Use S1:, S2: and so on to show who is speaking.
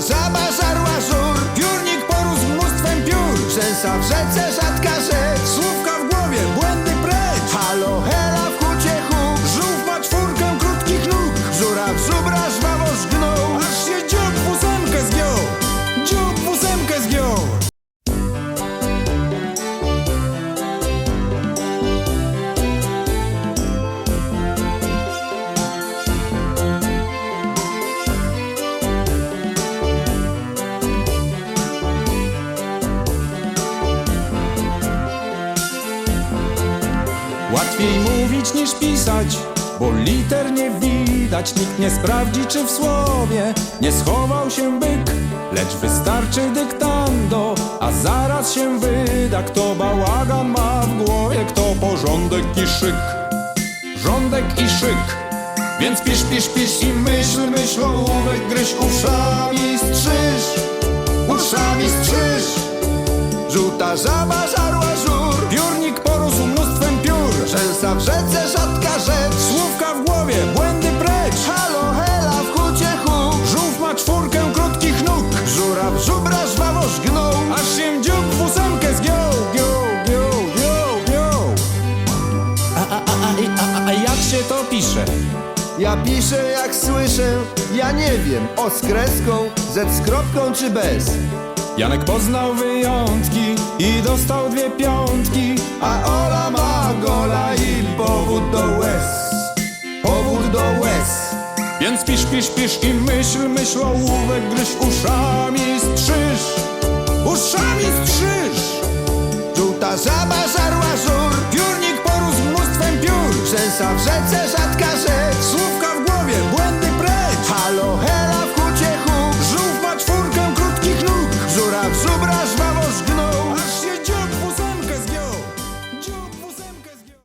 S1: Żaba żarła żur Piórnik porósł mnóstwem piór. Rzęsa w rzece rzadka rzecz
S2: Łatwiej mówić niż pisać, bo liter nie widać. Nikt nie sprawdzi, czy w słowie nie schował się byk. Lecz wystarczy dyktando, a zaraz się wyda, kto bałagan ma w głowie, kto porządek i szyk. Rządek i szyk. Więc pisz, pisz, pisz i myśl, myśl ołówek, gryź uszami, strzyż, uszami strzyż.
S1: Żółta żaba żarła Rzęsa w rzece rzadka rzecz.
S2: Słówka w głowie, błędy precz.
S1: Halo, hela w hucie huk
S2: Żółw ma czwórkę krótkich nóg.
S1: Żura w żubra żwawo żgnął.
S2: Aż się dziób w ósemkę zgiął. Giął, giął, giął, giął. A, a, a, a, a, a jak się to pisze?
S1: Ja piszę jak słyszę. Ja nie wiem, o z kreską Z z kropką czy bez.
S2: Janek poznał wyjątki i dostał dwie piątki
S1: A
S2: Więc pisz, pisz, pisz i myśl, myśl ołówek Gryź uszami strzyż. Uszami strzyż.
S1: Żółta żaba żarła żur
S2: Piórnik porósł mnóstwem piór.
S1: Rzęsa w rzece rzadka